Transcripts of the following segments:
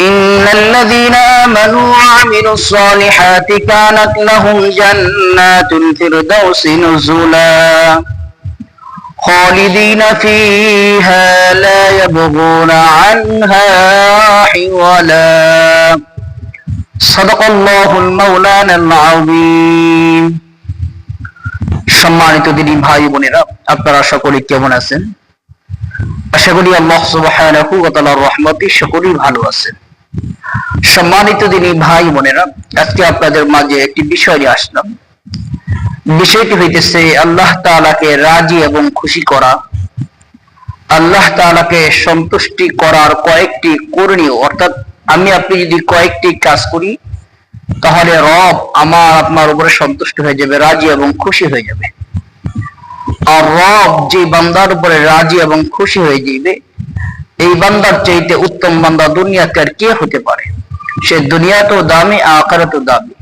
إن الذين آمنوا وعملوا الصالحات كانت لهم جنات الفردوس نزلا خالدين فيها لا يبغون عنها حولا صدق الله المولانا العظيم সম্মানিত দিদি ভাই বোনেরা আপনারা সকলে কেমন আছেন আশা করি আল্লাহ সুবহানাহু ওয়া তাআলার রহমতে সকলেই ভালো আছেন সম্মানিত দিনী ভাই বোনেরা, আজকে আপনাদের মাঝে একটি বিষয় নিয়ে আসলাম। বিষয়টি হইতেছে আল্লাহ তাআলাকে রাজি এবং খুশি করা। আল্লাহ তাআলাকে সন্তুষ্টি করার কয়েকটি করণীয়, অর্থাৎ আমি, আপনি যদি কয়েকটি কাজ করি, তাহলে রব আমার, আপনার উপরে সন্তুষ্ট হয়ে যাবে, রাজি এবং খুশি হয়ে যাবে। আর রব যে বান্দার উপরে রাজি এবং খুশি হয়ে যাবে এই বান্দার চাইতে উত্তম বান্দা দুনিয়াতে আর কে হতে পারে? সে দুনিয়াতেও দামি আকারাতেও দামি।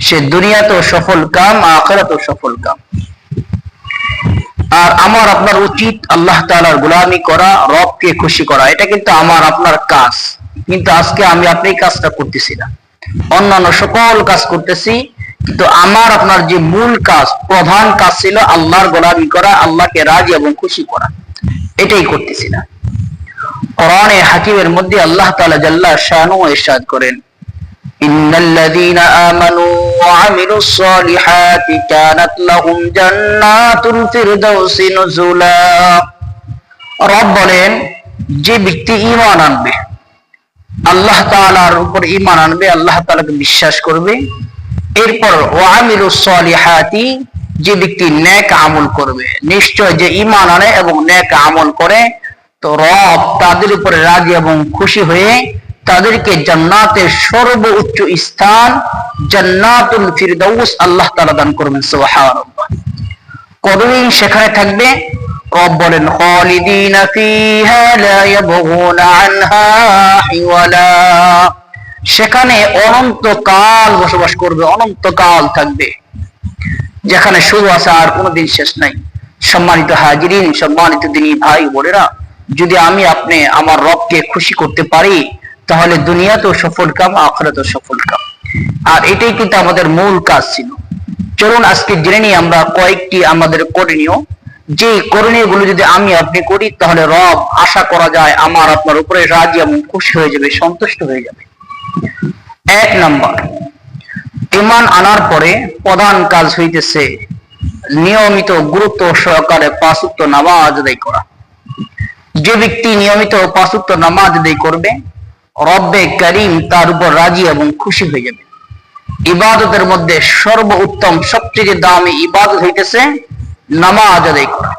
সে দুনিয়াতেও সফল কাম আকারাতেও সফল কাম। আর আমার আপনার উচিত আল্লাহ তাআলার গোলামি করা, রবকে খুশি করা। এটা কিন্তু আমার, আপনার কাজ। কিন্তু আজকে আমি আপনি কাজটা করতেছি না। অন্যান্য সকল কাজ করতেছি, কিন্তু আমার আপনার যে মূল কাজ, প্রধান কাজ ছিল আল্লাহর গোলামি করা, আল্লাহকে রাজি এবং খুশি করা। এটাই করতেছি না। কোরআনে হাকিমের মধ্যে আল্লাহ তাআলা জাল্লা শানু ইরশাদ করেন ওয়া আমিলুস সালিহাতি কানাত লাহুম জান্নাতুল ফিরদাউসি নুজুলা। রব বলেন, যে ব্যক্তি ঈমান আনবে, আল্লাহ তাআলার উপর ঈমান আনবে, আল্লাহ তাআলাকে বিশ্বাস করবে। এরপর ওয়া আমিলুস সালিহাতি যে ব্যক্তি নেক আমল করবে, নিশ্চয় যে ইমান আনে এবং নেক আমল করে, তো রব তাদের উপরে রাজি এবং খুশি হয়ে তাদেরকে জান্নাতের সর্বোচ্চ স্থান, জান্নাতুল ফিরদাউস আল্লাহ তাআলা দান করবেন, সুবহানাল্লাহ। কতদিন সেখানে থাকবে? রব বলেন খালিদিনা ফিহা লা ইয়াবগুনা আনহা হিওয়ালা। সেখানে অনন্তকাল বসবাস করবে, অনন্তকাল থাকবে। যেখানে শুরু আছে আর কোনোদিন শেষ নাই। সম্মানিত হাজিরিন, সম্মানিত দিনী ভাই বোনেরা, যদি আমি আপনি আমার রবকে খুশি করতে পারি তাহলে দুনিয়াতেও সফল কাম, আখরাতেও সফল কাম। আর এটাই কিন্তু আমাদের মূল কাজ ছিল। চলুন আজকে জেনে নিই আমরা কয়েকটি আমাদের করণীয়। যে করণীয়গুলো যদি আমি আপনি করি, তাহলে রব আশা করা যায় আমার আপনার উপরে রাজি এবং খুশি হয়ে যাবে, সন্তুষ্ট হয়ে যাবে। এক নাম্বার ইমান আনার পরে প্রধান কাজ হইতেছে নিয়মিত গুরুত্ব সহকারে পাঁচুক্ত নামাজ আদায় করা। যে ব্যক্তি নিয়মিত পাঁচুক্ত নামাজ আদায় করবে রব্বে করিম তার উপর রাজি এবং খুশি হয়ে যাবে। ইবাদতের মধ্যে সর্ব উত্তম সবচেয়ে দামি ইবাদত হইতেছে নামাজ আদায় করা।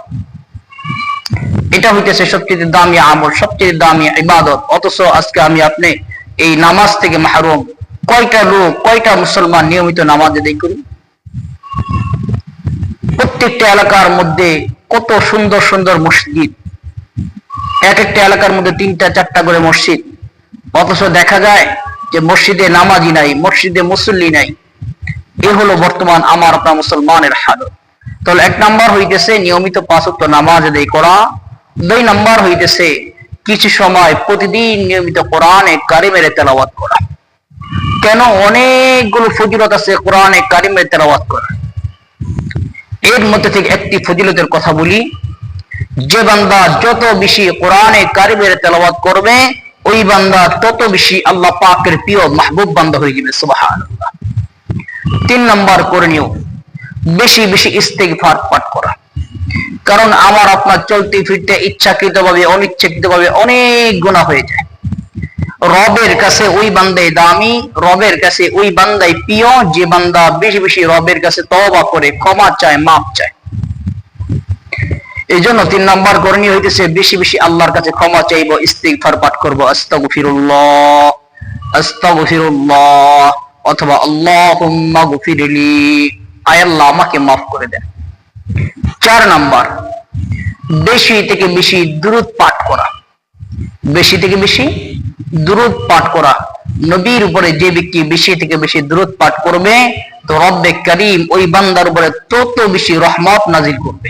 এটা হইতেছে সবচেয়ে দামি আমল সবচেয়ে দামি ইবাদত। অথচ আজকে আমি আপনি এই নামাজ থেকে মাহরুম। কয়টা লোক, কয়টা মুসলমান নিয়মিত নামাজ আদায় করি? প্রত্যেকটা এলাকার মধ্যে কত সুন্দর সুন্দর মসজিদ। এক একটা এলাকার মধ্যে তিনটা, চারটা করে মসজিদ। অথচ দেখা যায় যে মসজিদে নামাজি নাই, মসজিদে মুসল্লি নাই। এ হলো বর্তমান আমার আপনার মুসলমানের হালত তাহলে এক নাম্বার হইতেছে নিয়মিত পাঁচত্ব নামাজ আদায় করা। দুই নাম্বার হইতেছে কিছু সময় প্রতিদিন নিয়মিত কোরআনে কারিমের তেলাওয়াত করা। কেন অনেকগুলো ফজিলত আছে কোরআনে কারিমের তেলাওয়াত করা। এর মধ্যে থেকে একটি ফজিলতের কথা বলি। যে বান্দা যত বেশি কোরআনে কারিমের তেলাওয়াত করবে ওই বান্দা তত বেশি আল্লাহ পাকের প্রিয় মাহবুব বান্দা হয়ে যাবে সুবহানাল্লাহ। তিন নম্বর করণীয় বেশি বেশি ইস্তেগফার পাঠ করা। কারণ আমার আপনার চলতে ফিরতে ইচ্ছাকৃত ভাবে অনিচ্ছাকৃত ভাবে অনেক গুণা হয়ে যায়। রবের কাছে ওই বান্দাই দামি, রবের কাছে ওই বান্দাই প্রিয়, যে বান্দা বেশি বেশি রবের কাছে তওবা করে, ক্ষমা চায় মাপ চায়। এই জন্য তিন নম্বর করণীয় হইতেছে, বেশি বেশি আল্লাহর কাছে ক্ষমা চাইব, ইস্তিগফার পাঠ করব অথবা আল্লাহুম্মা গফিরলি। আয় আল্লাহ, আমাকে মাফ করে দেন। চার নাম্বার, বেশি থেকে বেশি দূরত পাঠ করা। বেশি থেকে বেশি দূরত পাঠ করা। নবীর উপরে যে ব্যক্তি বেশি থেকে বেশি দূরত পাঠ করবে, তো রব্বে করিম ওই বান্দার উপরে তত বেশি রহমত নাজিল করবে।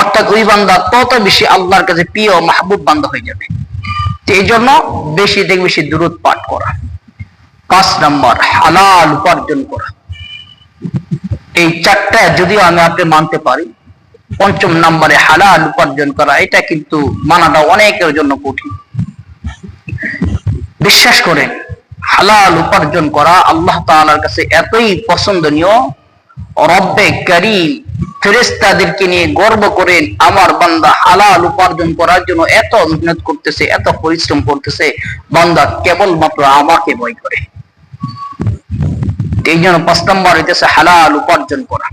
অর্থাৎ ওই বান্দা তত বেশি আল্লাহর কাছে প্রিয় মাহবুব বান্দা হয়ে যাবে। এই জন্য বেশি থেকে বেশি দূরত পাঠ করা। পাঁচ নাম্বার, হালাল উপার্জন করা। এই চারটা যদিও আমি আপনি মানতে পারি, পঞ্চম নম্বরে হালাল উপার্জন করা, এটা কিন্তু মানাটা অনেকের জন্য কঠিন। বিশ্বাস করেন, হালাল উপার্জন করা আল্লাহ তাআলার কাছে এতই পছন্দনীয়, রব্বে করিম ফেরেস্তাদেরকে নিয়ে গর্ব করেন আমার বান্দা হালাল উপার্জন করার জন্য এত মেহনত করতেছে, এত পরিশ্রম করতেছে, বান্দা কেবলমাত্র আমাকে ভয় করে। এই জন্য পাঁচ নম্বর হইতেছে হালাল উপার্জন করা।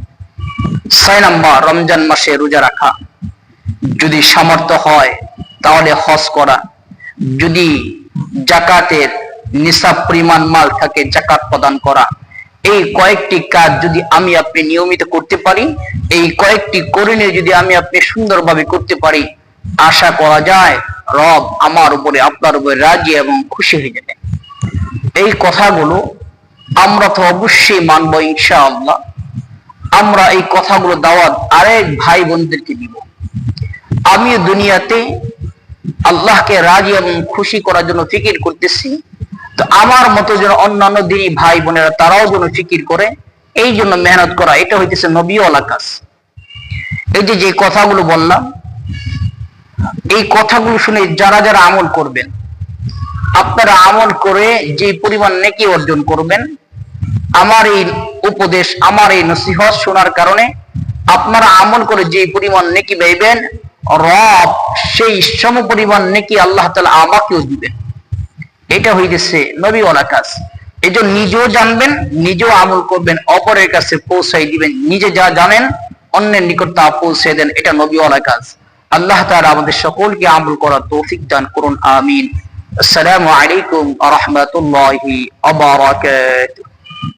ছয় নম্বর, রমজান মাসে রোজা রাখা। যদি সামর্থ্য হয়, তাহলে হজ করা। যদি জাকাতের নিসাব পরিমাণ মাল থাকে, জাকাত প্রদান করা। এই কয়েকটি কাজ যদি আমি আপনি নিয়মিত করতে পারি, এই কয়েকটি করণীয় যদি আমি আপনি সুন্দরভাবে করতে পারি, আশা করা যায় রব আমার উপরে, আপনার উপরে রাজি এবং খুশি হয়ে যাবে। এই কথাগুলো আমরা তো অবশ্যই মানবো ইনশাআল্লাহ। আমরা এই কথাগুলো দাওয়াত আরেক ভাই বোনদেরকে দিব। আমি দুনিয়াতে আল্লাহকে রাজি এবং খুশি করার জন্য ফিকির করতেছি। তো আমার মতো যেন অন্যান্য দিনই ভাই বোনেরা তারাও যেন ফিকির করে, এই জন্য মেহনত করা, এটা হইতেছে নবীওয়ালা কাজ। এই যে যে কথাগুলো বললাম, এই কথাগুলো শুনে যারা যারা আমল করবেন, আপনারা আমল করে যে পরিমাণ নেকি অর্জন করবেন, আমার এই উপদেশ, আমার এই নসিহত শোনার কারণে আপনারা আমল করে যে পরিমাণ নেকি পাইবেন, রব সেই সম পরিমাণ নেকি আল্লাহ তালা আমাকেও দিবেন। এটা হইতেছে নবীওয়ালা কাজ। এই জন্য নিজেও জানবেন, নিজেও আমল করবেন, অপরের কাছে পৌঁছাই দিবেন, নিজে যা জানেন, অন্যের নিকট তা পৌঁছে দেন, এটা নবী কাজ। আল্লাহ তার আমাদের সকলকে আমল করার তৌফিক দান করুন, আমিন। আসসালামু আলাইকুম রহমতুল্লাহি বারাকাতুহু।